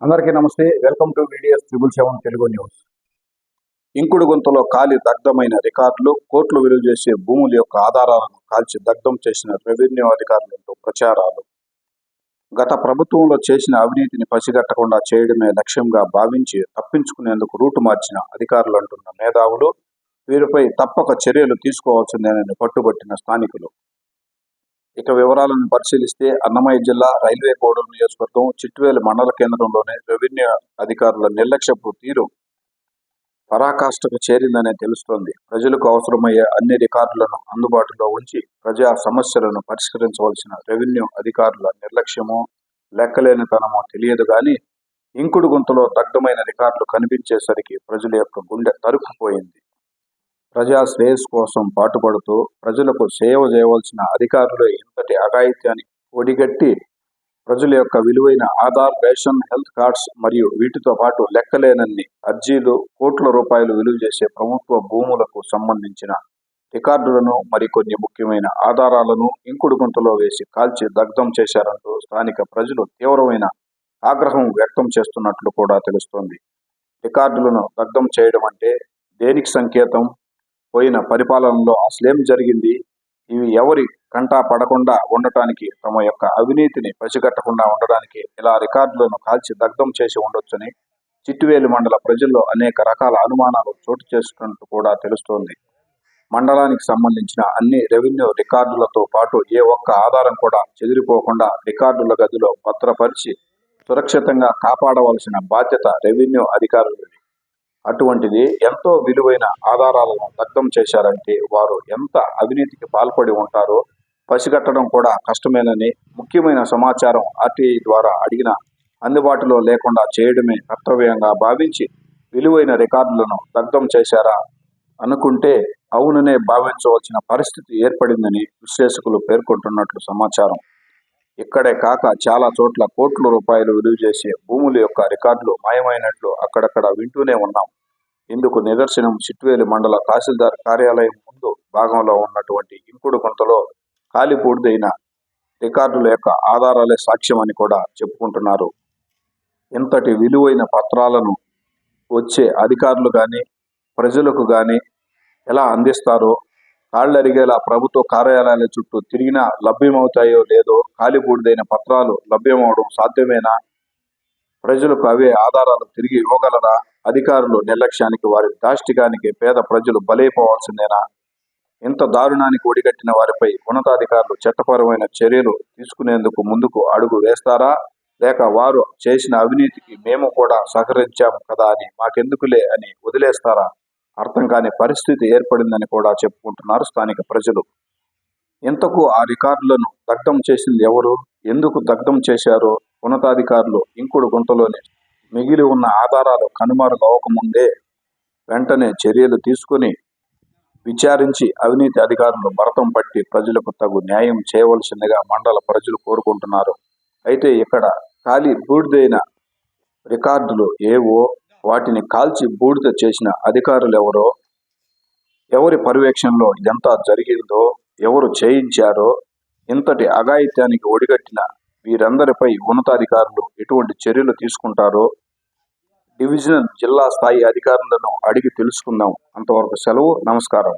అందరికీ నమస్తే. Welcome to videos triple seven Telugu news. ఇంకుడు గుంతలో కాలి దగ్ధమైన రికార్డులు కోట్లు విలువ చేసే భూముల యొక్క ఆధారాలను కాల్చి దగ్ధం చేసిన రెవెన్యూ అధికారులంటూ ప్రచారాలు. గత ప్రభుత్వంలో చేసిన అవినీతిని పసిగట్టకుండా చేయడమే లక్ష్యంగా భావించి తప్పించుకునేందుకు రూటు మార్చిన అధికారులు అంటున్న మేధావులు వీరిపై తప్పక చర్యలు తీసుకోవాల్సిందేనని పట్టుబట్టిన స్థానికులు. ఇక వివరాలను పరిశీలిస్తే అన్నమయ్య జిల్లా రైల్వే కోడూరు నియోజకవర్గం చిట్వేలు మండల కేంద్రంలోని రెవెన్యూ అధికారుల నిర్లక్ష్యపు తీరు పరాకాష్ఠకు చేరిందనే తెలుస్తోంది. ప్రజలకు అవసరమయ్యే అన్ని రికార్డులను అందుబాటులో ఉంచి ప్రజా సమస్యలను పరిష్కరించవలసిన రెవెన్యూ అధికారుల నిర్లక్ష్యమో లెక్కలేనితనమో తెలియదు గాని ఇంకుడు గుంతలో దగ్ధమైన రికార్డులు కనిపించేసరికి ప్రజల యొక్క గుండె తరుక్కుపోయింది. ప్రజా శ్రేయస్ కోసం పాటుపడుతూ ప్రజలకు సేవ చేయవలసిన అధికారులు ఇంతటి అఘాయిత్యాన్ని ఒడిగట్టి ప్రజల యొక్క విలువైన ఆధార్ రేషన్ హెల్త్ కార్డ్స్ మరియు వీటితో పాటు లెక్కలేనన్ని అర్జీలు కోట్ల రూపాయలు విలువ చేసే ప్రభుత్వ భూములకు సంబంధించిన రికార్డులను మరికొన్ని ముఖ్యమైన ఆధారాలను ఇంకుడు గుంతలో వేసి కాల్చి దగ్ధం చేశారంటూ స్థానిక ప్రజలు తీవ్రమైన ఆగ్రహం వ్యక్తం చేస్తున్నట్లు కూడా తెలుస్తోంది. రికార్డులను దగ్ధం చేయడం అంటే దేనికి సంకేతం? పోయిన పరిపాలనలో అసలేం జరిగింది? ఇవి ఎవరి కంటా పడకుండా ఉండటానికి తమ యొక్క అవినీతిని పసిగట్టకుండా ఉండడానికి ఇలా రికార్డులను కాల్చి దగ్ధం చేసి ఉండొచ్చని చిట్టువేలు మండల ప్రజల్లో అనేక రకాల అనుమానాలు చోటు చేసుకున్నట్టు కూడా తెలుస్తోంది. మండలానికి సంబంధించిన అన్ని రెవెన్యూ రికార్డులతో పాటు ఏ ఒక్క ఆధారం కూడా చెదిరిపోకుండా రికార్డుల గదిలో భద్రపరిచి సురక్షితంగా కాపాడవలసిన బాధ్యత రెవెన్యూ అధికారులది. అటువంటిది ఎంతో విలువైన ఆధారాలను దగ్ధం చేశారంటే వారు ఎంత అవినీతికి పాల్పడి ఉంటారో పసిగట్టడం కూడా కష్టమేనని ముఖ్యమైన సమాచారం ఆర్టీఐ ద్వారా అడిగిన అందుబాటులో లేకుండా చేయడమే కర్తవ్యంగా భావించి విలువైన రికార్డులను దగ్ధం చేశారా అనుకుంటే అవుననే భావించవలసిన పరిస్థితి ఏర్పడిందని విశ్లేషకులు పేర్కొంటున్నట్లు సమాచారం. ఇక్కడే కాక చాలా చోట్ల కోట్ల రూపాయలు విలువ చేసే భూముల యొక్క రికార్డులు మాయమైనట్లు అక్కడక్కడ వింటూనే ఉన్నాం. ఇందుకు నిదర్శనం చిట్వేలు మండల తహసీల్దార్ కార్యాలయం ముందు భాగంలో ఉన్నటువంటి ఇంకుడు కొంతలో కాలిపూడిదైన రికార్డుల యొక్క ఆధారాలే సాక్ష్యం అని కూడా చెప్పుకుంటున్నారు. ఇంతటి విలువైన పత్రాలను వచ్చే అధికారులు కానీ ప్రజలకు కానీ ఎలా అందిస్తారో కాళ్ళరిగేలా ప్రభుత్వ కార్యాలయాల చుట్టూ తిరిగినా లభ్యమవుతాయో లేదో కాలిపూడిదైన పత్రాలు లభ్యమవడం సాధ్యమేనా? ప్రజలకు అవే ఆధారాలు తిరిగి ఇవ్వగలరా? అధికారులు నిర్లక్ష్యానికి వారి దాష్టికానికి పేద ప్రజలు బలైపోవాల్సిందేనా? ఇంత దారుణానికి ఒడిగట్టిన వారిపై ఉన్నతాధికారులు చట్టపరమైన చర్యలు తీసుకునేందుకు ముందుకు అడుగు వేస్తారా? లేక వారు చేసిన అవినీతికి మేము కూడా సహకరించాము కదా అని మాకెందుకులే అని వదిలేస్తారా? అర్థం కాని పరిస్థితి ఏర్పడిందని కూడా చెప్పుకుంటున్నారు స్థానిక ప్రజలు. ఇంతకు ఆ రికార్డులను దగ్ధం చేసింది ఎవరు? ఎందుకు దగ్ధం చేశారో? ఉన్నతాధికారులు ఇంకుడు గుంతలోనే మిగిలి ఉన్న ఆధారాలు కనుమరుగు అవ్వకముందే వెంటనే చర్యలు తీసుకుని విచారించి అవినీతి అధికారులు భరతం పట్టి ప్రజలకు తగు న్యాయం చేయవలసిందిగా మండల ప్రజలు కోరుకుంటున్నారు. అయితే ఇక్కడ ఖాళీ బూడిదైన రికార్డులు ఏవో వాటిని కాల్చి బూడిద చేసిన అధికారులు ఎవరో ఎవరి పర్యవేక్షణలో ఇదంతా జరిగిందో ఎవరు చేయించారో ఇంతటి అఘాయిత్యానికి ఒడిగట్టిన వీరందరిపై ఉన్నతాధికారులు ఎటువంటి చర్యలు తీసుకుంటారో డివిజనల్ జిల్లా స్థాయి అధికారులను అడిగి తెలుసుకుందాం. అంతవరకు సెలవు నమస్కారం.